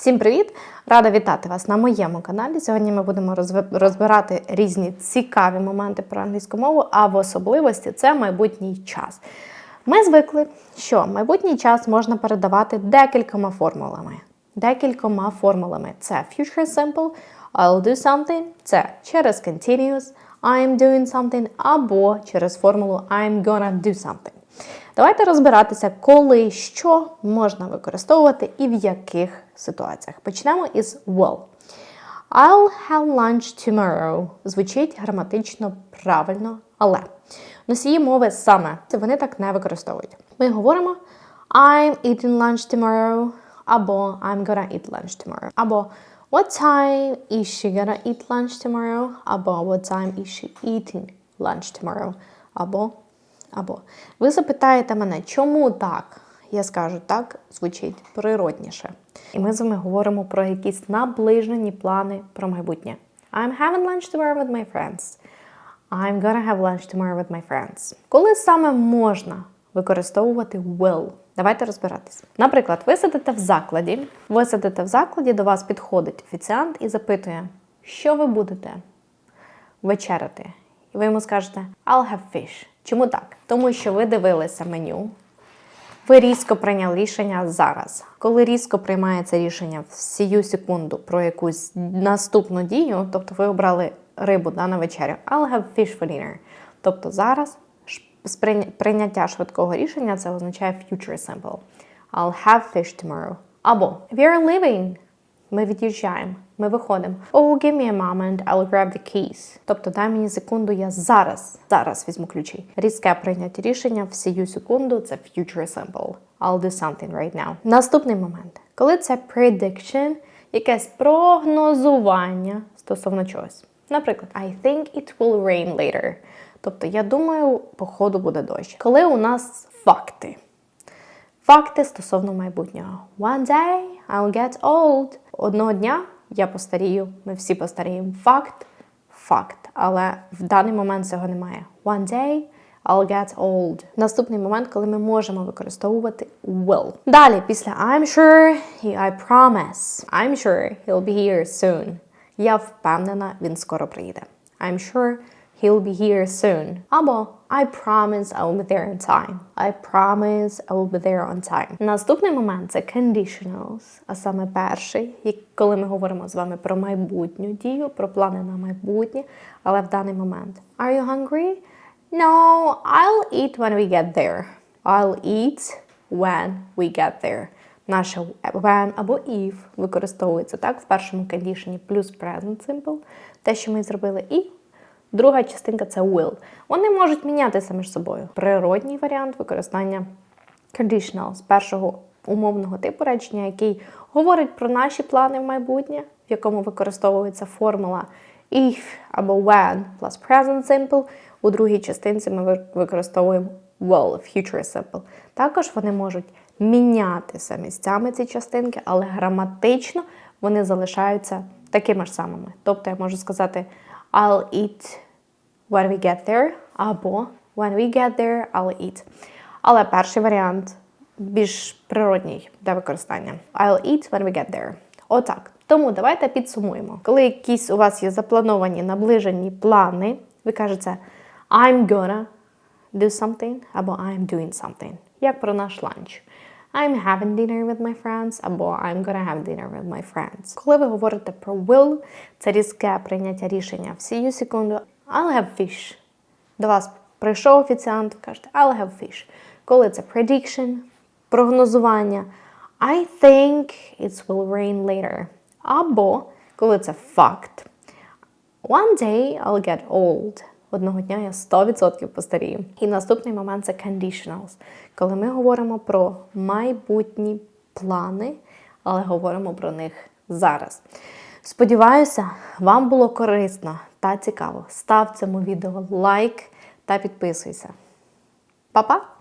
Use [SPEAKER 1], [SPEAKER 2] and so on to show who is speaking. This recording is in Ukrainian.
[SPEAKER 1] Всім привіт! Рада вітати вас на моєму каналі. Сьогодні ми будемо розбирати різні цікаві моменти про англійську мову, а в особливості це майбутній час. Ми звикли, що майбутній час можна передавати декількома формулами. Декількома формулами. Це future simple, I'll do something, це через continuous, I'm doing something, або через формулу I'm gonna do something. Давайте розбиратися, коли що можна використовувати і в яких ситуаціях. Почнемо із will. I'll have lunch tomorrow. Звучить граматично правильно, але носії мови саме вони так не використовують. Ми говоримо I'm eating lunch tomorrow, або I'm gonna eat lunch tomorrow, або What time is she gonna eat lunch tomorrow? Або What time is she eating lunch tomorrow? Або або ви запитаєте мене, чому так? Я скажу, так звучить природніше. І ми з вами говоримо про якісь наближені плани про майбутнє. I'm having lunch tomorrow with my friends. I'm gonna have lunch tomorrow with my friends. Коли саме можна використовувати will? Давайте розбиратись. Наприклад, ви сидите в закладі, ви сидите в закладі, до вас підходить офіціант і запитує, що ви будете вечеряти. І ви йому скажете I'll have fish. Чому так? Тому що ви дивилися меню, ви різко прийняли рішення зараз. Коли різко приймається рішення в сію секунду про якусь наступну дію, тобто ви обрали рибу да, на вечерю, I'll have fish for dinner. Тобто зараз прийняття швидкого рішення це означає future simple. I'll have fish tomorrow. Або we are leaving. Ми від'їжджаємо, ми виходимо. Oh, give me a moment, I'll grab the keys. Тобто дай мені секунду, я зараз, зараз візьму ключі. Різке прийняття рішення в сію секунду це future simple. I'll do something right now. Наступний момент. Коли це prediction, якесь прогнозування стосовно чогось. Наприклад, I think it will rain later. Тобто, я думаю, походу буде дощ. Коли у нас факти. Факти стосовно майбутнього. One day I'll get old. Одного дня я постарію, ми всі постаріємо. Факт факт. Але в даний момент цього немає. One day I'll get old. Наступний момент, коли ми можемо використовувати will. Далі, після I'm sure і I promise. I'm sure he'll be here soon. Я впевнена, він скоро приїде. I'm sure He'll be here soon. Або I promise I will be there on time. I promise I will be there on time. Наступний момент це conditionals, а саме перший, як- коли ми говоримо з вами про майбутню дію, про плани на майбутнє, але в даний момент. Are you hungry? No, I'll eat when we get there. I'll eat when we get there. Наше when або if використовується так в першому кондішені плюс present simple, те, що ми зробили, і Друга частинка це will. Вони можуть мінятися між собою. Природній варіант використання conditional з першого умовного типу речення, який говорить про наші плани в майбутнє, в якому використовується формула if або when plus present simple. У другій частинці ми використовуємо will, future simple. Також вони можуть мінятися місцями ці частинки, але граматично вони залишаються такими ж самими. Тобто я можу сказати I'll eat when we get there, або when we get there, I'll eat. Але перший варіант більш природній для використання. I'll eat when we get there. Отак. Тому давайте підсумуємо. Коли якісь у вас є заплановані наближені плани, ви кажете I'm gonna do something або I'm doing something. Як про наш ланч. I'm having dinner with my friends або I'm gonna have dinner with my friends. Коли ви говорите про will, це різке прийняття рішення в сію секунду. I'll have fish. До вас прийшов офіціант, кажете I'll have fish. Коли це prediction, прогнозування, I think it will rain later. Або коли це факт. One day I'll get old. Одного дня я 100% постарію. І наступний момент це conditionals, коли ми говоримо про майбутні плани, але говоримо про них зараз. Сподіваюся, вам було корисно та цікаво. Став цьому відео лайк та підписуйся. Па-па!